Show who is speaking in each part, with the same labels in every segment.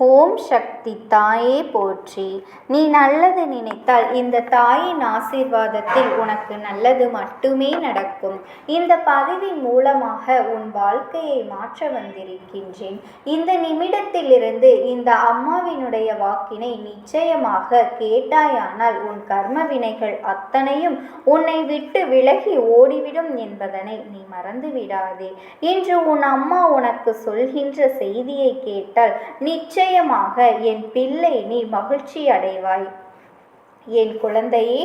Speaker 1: ஓம் சக்தி தாயே போற்றி. நீ நல்லது நினைத்தால் இந்த தாயின் ஆசீர்வாதத்தில் உனக்கு நல்லது மட்டுமே நடக்கும். இந்த பதிவின் மூலமாக உன் வாழ்க்கையை மாற்ற வந்திருக்கின்றேன். இந்த நிமிடத்திலிருந்து இந்த அம்மாவினுடைய வாக்கினை நிச்சயமாக கேட்டாயானால் உன் கர்ம வினைகள் அத்தனையும் உன்னை விட்டு விலகி ஓடிவிடும் என்பதனை நீ மறந்து விடாதே. இன்று உன் அம்மா உனக்கு சொல்கின்ற செய்தியை கேட்டால் நிச்சயமாக என் பிள்ளை நீ மகிழ்ச்சி அடைவாய். என் குழந்தையே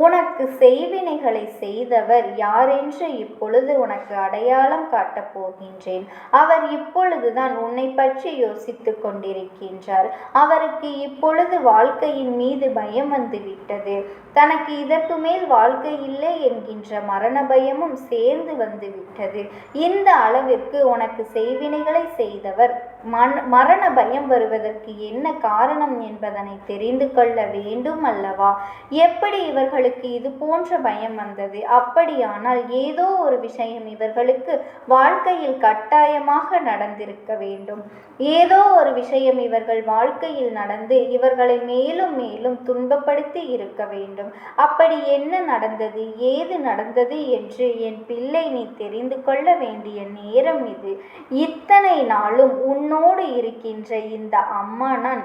Speaker 1: உனக்கு செய்வினைகளை செய்தவர் யாரென்று இப்பொழுது உனக்கு அடையாளம் காட்டப் போகின்றேன். அவர் இப்பொழுதுதான் உன்னை பற்றி யோசித்துக் கொண்டிருக்கின்றார். அவருக்கு இப்பொழுது வாழ்க்கையின் மீது பயம் வந்துவிட்டது. தனக்கு இதற்கு மேல் வாழ்க்கை இல்லை என்கின்ற மரண பயமும் சேர்ந்து வந்து விட்டது. இந்த அளவிற்கு உனக்கு செய்வினைகளை செய்தவர். மண் மரண பயம் வருவதற்கு என்ன காரணம் என்பதனை தெரிந்து கொள்ள வேண்டும் அல்லவா? எப்படி இவர்களுக்கு இது போன்ற பயம் வந்தது? அப்படியானால் ஏதோ ஒரு விஷயம் இவர்களுக்கு வாழ்க்கையில் கட்டாயமாக நடந்திருக்க வேண்டும். ஏதோ ஒரு விஷயம் இவர்கள் வாழ்க்கையில் நடந்து இவர்களை மேலும் மேலும் துன்பப்படுத்தி இருக்க வேண்டும். அப்படி என்ன நடந்தது? ஏது நடந்தது என்று என் பிள்ளை நீ தெரிந்து கொள்ள வேண்டிய நேரம் இது. இத்தனை நாளும் உன்னோடு இருக்கின்ற இந்த அம்மா நான்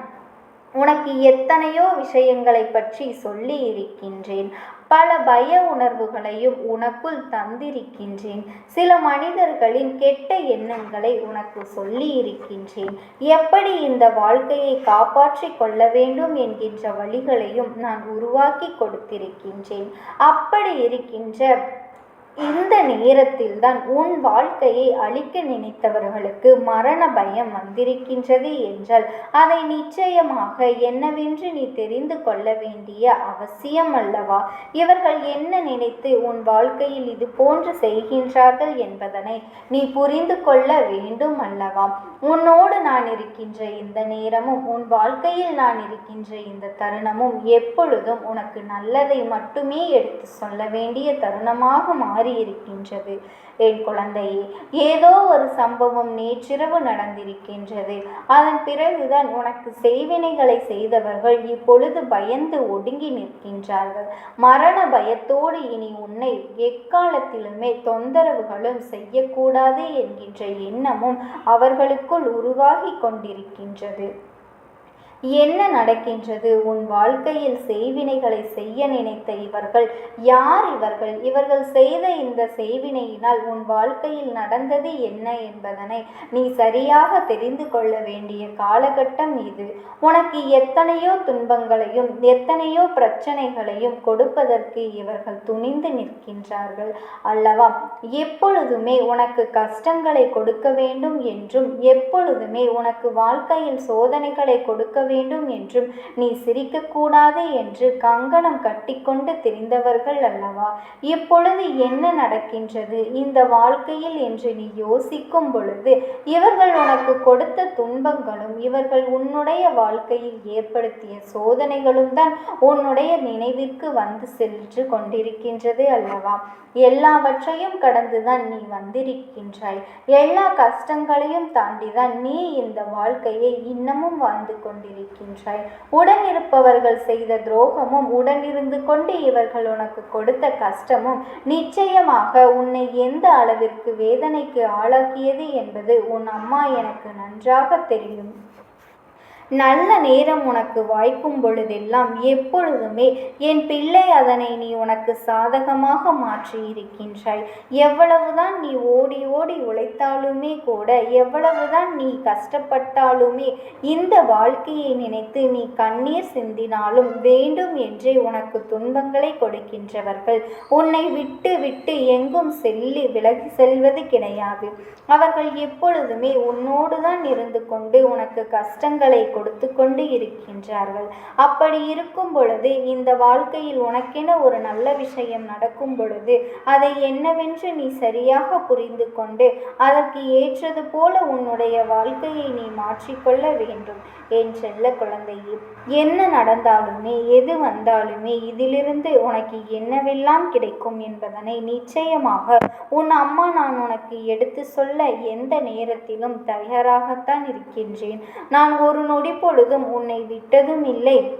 Speaker 1: உனக்கு எத்தனையோ விஷயங்களை பற்றி சொல்லி இருக்கின்றேன். பல பய உணர்வுகளையும் உனக்குள் தந்திருக்கின்றேன். சில மனிதர்களின் கெட்ட எண்ணங்களை உனக்கு சொல்லி இருக்கின்றேன் எப்படி இந்த வாழ்க்கையை காப்பாற்றி கொள்ள வேண்டும் என்கின்ற வழிகளையும் நான் உருவாக்கி கொடுத்திருக்கின்றேன். அப்படி இருக்கின்ற இந்த நேரத்தில் தான் உன் வாழ்க்கையை அழிக்க நினைத்தவர்களுக்கு மரண பயம் வந்திருக்கின்றது என்றால் அதை நிச்சயமாக என்னவென்று நீ தெரிந்து கொள்ள வேண்டிய அவசியம் அல்லவா? இவர்கள் என்ன நினைத்து உன் வாழ்க்கையில் இது போன்று செய்கின்றார்கள் என்பதனை நீ புரிந்து கொள்ள வேண்டும் அல்லவா? உன்னோடு நான் இருக்கின்ற இந்த நேரமும் உன் வாழ்க்கையில் நான் இருக்கின்ற இந்த தருணமும் எப்பொழுதும் உனக்கு நல்லதை மட்டுமே எடுத்து சொல்ல வேண்டிய தருணமாக மாறி இருக்கின்றது என் குழந்தையே ஏதோ ஒரு சம்பவம் நேற்றிரவு நடந்திருக்கின்றது. அதன் பிறகுதான் உனக்கு செய்வினைகளை செய்தவர்கள் இப்பொழுது பயந்து ஒடுங்கி நிற்கின்றார்கள். மரண பயத்தோடு இனி உன்னை எக்காலத்திலுமே தொந்தரவுகளும் செய்யக்கூடாது என்கின்ற எண்ணமும் அவர்களுக்குள் உருவாகி கொண்டிருக்கின்றது. என்ன நடக்கின்றது? உன் வாழ்க்கையில் செய்வினைகளை செய்ய நினைத்த இவர்கள் யார் இவர்கள்? இவர்கள் செய்த இந்த செய்வினையினால் உன் வாழ்க்கையில் நடந்தது என்ன என்பதனை நீ சரியாக தெரிந்து கொள்ள வேண்டிய காலகட்டம் இது. உனக்கு எத்தனையோ துன்பங்களையும் எத்தனையோ பிரச்சனைகளையும் கொடுப்பதற்கு இவர்கள் துணிந்து நிற்கின்றார்கள் அல்லவா? எப்பொழுதுமே உனக்கு கஷ்டங்களை கொடுக்க வேண்டும் என்றும் எப்பொழுதுமே உனக்கு வாழ்க்கையில் சோதனைகளை கொடுக்க வேண்டும் என்றும் நீ சிரிக்கக்கூடாது என்று கங்கணம் கட்டிக்கொண்டு தெரிந்தவர்கள் அல்லவா? இப்பொழுது என்ன நடக்கின்றது? இந்த வாழ்க்கையில் என்று நீ யோசிக்கும் பொழுது இவர்கள் உனக்கு கொடுத்த துன்பங்களும் இவர்கள் உன்னுடைய வாழ்க்கையில் ஏற்படுத்திய சோதனைகளும் தான் உன்னுடைய நினைவிற்கு வந்து சென்று கொண்டிருக்கின்றது அல்லவா? எல்லாவற்றையும் கடந்துதான் நீ வந்திருக்கின்றாய். எல்லா கஷ்டங்களையும் தாண்டிதான் நீ இந்த வாழ்க்கையை இன்னமும் வாழ்ந்து கொண்டிருக்கின்றாய் உடன் இருப்பவர்கள் செய்த துரோகமும் உடன் இருந்து கொண்டு இவர்கள் உனக்கு கொடுத்த கஷ்டமும் நிச்சயமாக உன்னை எந்த அளவிற்கு வேதனைக்கு ஆளாக்கியது என்பது உன் அம்மா எனக்கு நன்றாக தெரியும். நல்ல நேரம் உனக்கு வாய்க்கும் பொழுதெல்லாம் எப்பொழுதுமே என் பிள்ளை அதனை நீ உனக்கு சாதகமாக மாற்றி இருக்கின்றாய் எவ்வளவுதான் நீ ஓடி ஓடி உழைத்தாலுமே கூட எவ்வளவுதான் நீ கஷ்டப்பட்டாலுமே இந்த வாழ்க்கையை நினைத்து நீ கண்ணீர் சிந்தினாலும் வேண்டும் என்றே உனக்கு துன்பங்களை கொடுக்கின்றவர்கள். உன்னை விட்டு விட்டு எங்கும் செல்லி விலகி செல்வது கிடையாது. அவர்கள் எப்பொழுதுமே உன்னோடு தான் இருந்து கொண்டு உனக்கு கஷ்டங்களை கொடுத்து கொண்டு இருக்கின்றார்கள். அப்படி இருக்கும் பொழுது இந்த வாழ்க்கையில் உனக்கென ஒரு நல்ல விஷயம் நடக்கும் பொழுது அதை என்னவென்று நீ சரியாக புரிந்து கொண்டு அதற்கு ஏற்றது போல உன்னுடைய வாழ்க்கையை நீ மாற்றிக்கொள்ள வேண்டும். என் செல்ல குழந்தையே என்ன நடந்தாலுமே எது வந்தாலுமே இதிலிருந்து உனக்கு என்னவெல்லாம் கிடைக்கும் என்பதனை நிச்சயமாக உன் அம்மா நான் உனக்கு எடுத்து சொல்ல எந்த நேரத்திலும் தயாராகத்தான் இருக்கின்றேன். நான் ஒரு நொடி பொழுதும் உன்னை விட்டதும் இல்லை.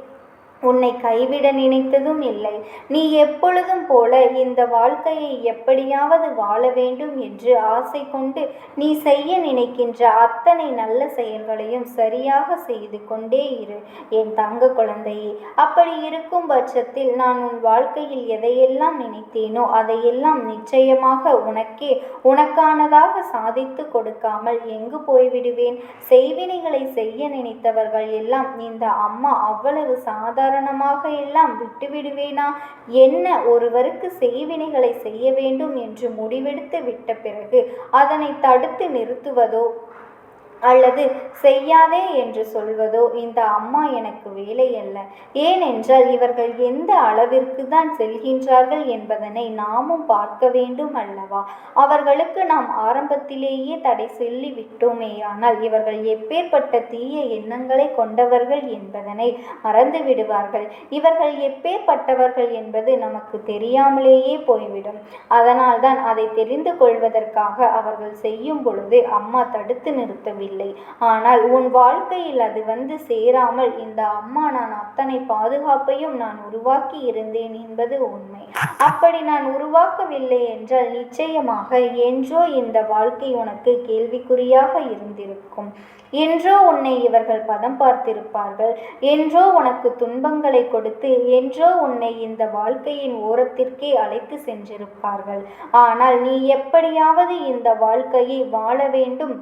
Speaker 1: உன்னை கைவிட நினைத்ததும் இல்லை. நீ எப்பொழுதும் போல இந்த வாழ்க்கையை எப்படியாவது வாழ வேண்டும் என்று ஆசை கொண்டு நீ செய்ய நினைக்கின்ற அத்தனை நல்ல செயல்களையும் சரியாக செய்து கொண்டே இரு. என் தங்க குழந்தையே அப்படி இருக்கும் பட்சத்தில் நான் உன் வாழ்க்கையில் எதையெல்லாம் நினைத்தேனோ அதையெல்லாம் நிச்சயமாக உனக்கே உனக்கானதாக சாதித்து கொடுக்காமல் எங்கு போய்விடுவேன்? செய்வினைகளை செய்ய நினைத்தவர்கள் எல்லாம் இந்த அம்மா அவ்வளவு சாதாரண காரணமாக எல்லாம் விட்டுவிடுவேனா? என்ன ஒருவருக்கு செய்வினைகளை செய்ய வேண்டும் என்று முடிவெடுத்து விட்ட பிறகு அதனை தடுத்து நிறுத்துவதோ? அல்லது செய்யாதே என்று சொல்வதோ? இந்த அம்மா எனக்கு வேலை அல்ல. ஏனென்றால் இவர்கள் எந்த அளவிற்கு தான் செல்கின்றார்கள் என்பதனை நாமும் பார்க்க வேண்டும் அல்லவா? அவர்களுக்கு நாம் ஆரம்பத்திலேயே தடை சொல்லி விட்டோமேயானால் இவர்கள் எப்பேற்பட்ட தீய எண்ணங்களை கொண்டவர்கள் என்பதனை மறந்து விடுவார்கள். இவர்கள் எப்பேற்பட்டவர்கள் என்பது நமக்கு தெரியாமலேயே போய்விடும். அதனால்தான் அதை தெரிந்து கொள்வதற்காக அவர்கள் செய்யும் பொழுது அம்மா தடுத்து நிறுத்தவில்லை. இல்லை. ஆனால் உன் வாழ்க்கையில் அது வந்து சேராமல் இந்த அம்மா நான் அத்தனை பாதுகாப்பையும் நான் உருவாக்கி இருந்தேன் என்பது உண்மை. அப்படி நான் உருவாக்கவில்லை என்றால் நிச்சயமாக என்றோ இந்த வாழ்க்கை உனக்கு கேள்விக்குறியாக இருந்திருக்கும். என்றோ உன்னை இவர்கள் பதம் பார்த்திருப்பார்கள். என்றோ உனக்கு துன்பங்களை கொடுத்து என்றோ உன்னை இந்த வாழ்க்கையின் ஓரத்திற்கே அழைத்து சென்றிருப்பார்கள். ஆனால் நீ எப்படியாவது இந்த வாழ்க்கையை வாழ வேண்டும்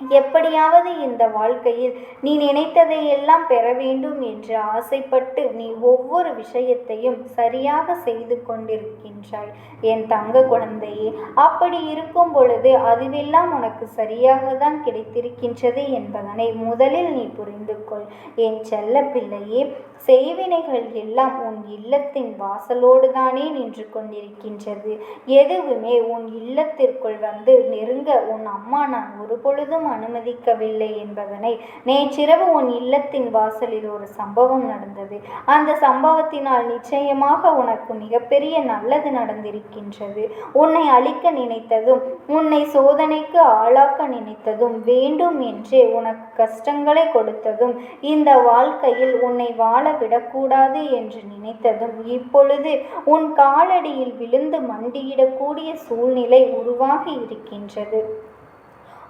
Speaker 1: எப்படியாவது இந்த வாழ்க்கையில் நீ நினைத்ததை எல்லாம் பெற வேண்டும் என்று ஆசைப்பட்டு நீ ஒவ்வொரு விஷயத்தையும் சரியாக செய்து கொண்டிருக்கின்றாய். என் தங்க குழந்தையே அப்படி இருக்கும் பொழுது அதுவெல்லாம் உனக்கு சரியாக தான் கிடைத்திருக்கின்றது என்பதனை முதலில் நீ புரிந்து கொள். என் செல்ல பிள்ளையே செய்வினைகள் எல்லாம் உன் இல்லத்தின் வாசலோடு தானே நின்று கொண்டிருக்கின்றது. எதுவுமே உன் இல்லத்திற்குள் வந்து நெருங்க உன் அம்மா நான் ஒரு பொழுதும் யாரும் அனுமதிக்கவில்லை என்பதனை நேற்றிரவு உன் இல்லத்தின் வாசலில் ஒரு சம்பவம் நடந்தது. அந்த சம்பவத்தினால் நிச்சயமாக உனக்கு மிகப்பெரிய நல்லது நடந்திருக்கின்றது. உன்னை அழிக்க நினைத்ததும் உன்னை சோதனைக்கு ஆளாக்க நினைத்ததும் வேண்டும் என்றே உனக்கு கஷ்டங்களை கொடுத்ததும் இந்த வாழ்க்கையில் உன்னை வாழ விடக்கூடாது என்று நினைத்ததும் இப்பொழுது உன் காலடியில் விழுந்து மண்டியிடக்கூடிய சூழ்நிலை உருவாகி இருக்கின்றது.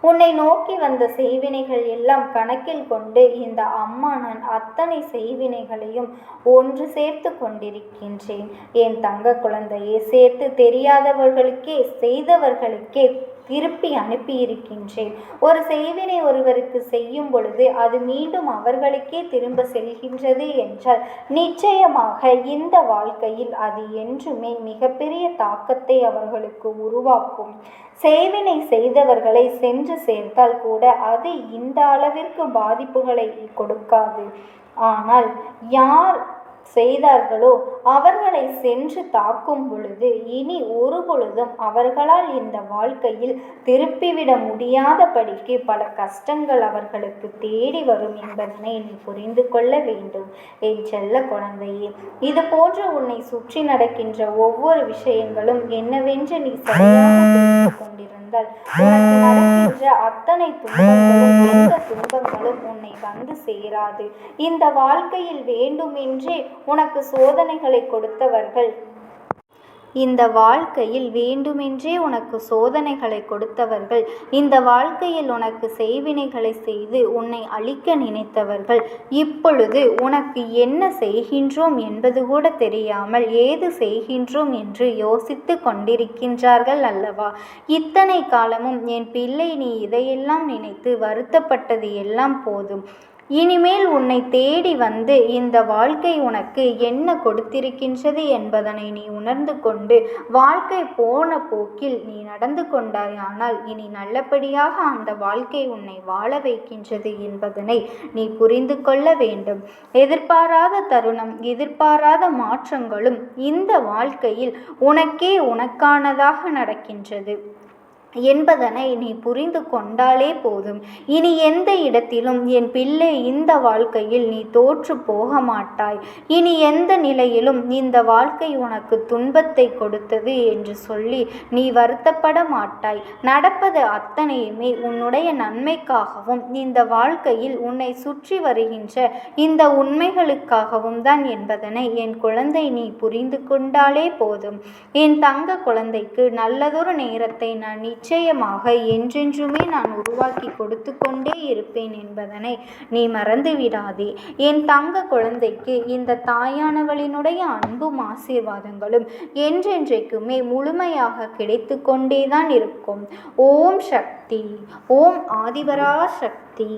Speaker 1: உன்னை நோக்கி வந்த செய்வினைகள் எல்லாம் கணக்கில் கொண்டு இந்த அம்மா நான் அத்தனை செய்வினைகளையும் ஒன்று சேர்த்து கொண்டிருக்கின்றேன். என் தங்க குழந்தையை சேர்த்து தெரியாதவர்களுக்கே செய்தவர்களுக்கே திருப்பி அனுப்பியிருக்கின்றேன். ஒரு செய்வினை ஒருவருக்கு செய்யும் பொழுது அது மீண்டும் அவர்களுக்கே திரும்ப செல்கின்றது என்றால் நிச்சயமாக இந்த வாழ்க்கையில் அது என்றுமே மிகப்பெரிய தாக்கத்தை அவர்களுக்கு உருவாக்கும். செய்வினை செய்தவர்களை சென்று சேர்த்தால் கூட அது இந்த அளவிற்கு பாதிப்புகளை கொடுக்காது. ஆனால் யார் செய்தார்களோ அவர்களை சென்று தாக்கும் பொழுது இனி ஒரு பொழுதும் அவர்களால் இந்த வாழ்க்கையில் திருப்பிவிட முடியாதபடிக்கு பல கஷ்டங்கள் அவர்களுக்கு தேடி வரும் என்பதனை நீ புரிந்து கொள்ள வேண்டும். என் செல்ல குழந்தையே இது போன்று உன்னை சுற்றி நடக்கின்ற ஒவ்வொரு விஷயங்களும் என்னவென்று நீ சரியாக கொண்டிருந்தாள் உனக்கு நடக்கின்ற அத்தனை துன்பங்களும் எந்த துன்பங்களும் உன்னை வந்து சேராது. இந்த வாழ்க்கையில் வேண்டுமென்றே உனக்கு சோதனைகளை கொடுத்தவர்கள் இந்த வாழ்க்கையில் வேண்டுமென்றே உனக்கு சோதனைகளை கொடுத்தவர்கள் இந்த வாழ்க்கையில் உனக்கு செய்வினைகளை செய்து உன்னை அழிக்க நினைத்தவர்கள் இப்பொழுது உனக்கு என்ன செய்கின்றோம் என்பது கூட தெரியாமல் ஏது செய்கின்றோம் என்று யோசித்து கொண்டிருக்கின்றார்கள் அல்லவா? இத்தனை காலமும் என் பிள்ளை நீ இதையெல்லாம் நினைத்து வருத்தப்பட்டது எல்லாம் போதும். இனிமேல் உன்னை தேடி வந்து இந்த வாழ்க்கை உனக்கு என்ன கொடுத்திருக்கின்றது என்பதனை நீ உணர்ந்து கொண்டு வாழ்க்கை போன போக்கில் நீ நடந்து கொண்டாயானால் இனி நல்லபடியாக அந்த வாழ்க்கை உன்னை வாழ வைக்கின்றது என்பதனை நீ புரிந்து கொள்ள வேண்டும். எதிர்பாராத தருணம் எதிர்பாராத மாற்றங்களும் இந்த வாழ்க்கையில் உனக்கே உனக்கானதாக நடக்கின்றது. என்பதனை நீ புரிந்து கொண்டாலே போதும். இனி எந்த இடத்திலும் என் பிள்ளை இந்த வாழ்க்கையில் நீ தோற்று போக மாட்டாய் இனி எந்த நிலையிலும் இந்த வாழ்க்கை உனக்கு துன்பத்தை கொடுத்தது என்று சொல்லி நீ வருத்தப்பட மாட்டாய். நடப்பது அத்தனையுமே உன்னுடைய நன்மைக்காகவும் இந்த வாழ்க்கையில் உன்னை சுற்றி வருகின்ற இந்த உண்மைகளுக்காகவும் தான் என்பதனை என் குழந்தை நீ புரிந்து கொண்டாலே போதும். என் தங்க குழந்தைக்கு நல்லதொரு நேரத்தை நான் நிச்சயமாக என்றென்றுமே நான் உருவாக்கி கொடுத்து கொண்டே இருப்பேன் என்பதனை நீ மறந்து விடாதே என் தங்க குழந்தைக்கு இந்த தாயானவளினுடைய அன்பும் ஆசீர்வாதங்களும் என்றென்றைக்குமே முழுமையாக கிடைத்து கொண்டேதான் இருக்கும். ஓம் சக்தி ஓம் ஆதிவரா சக்தி.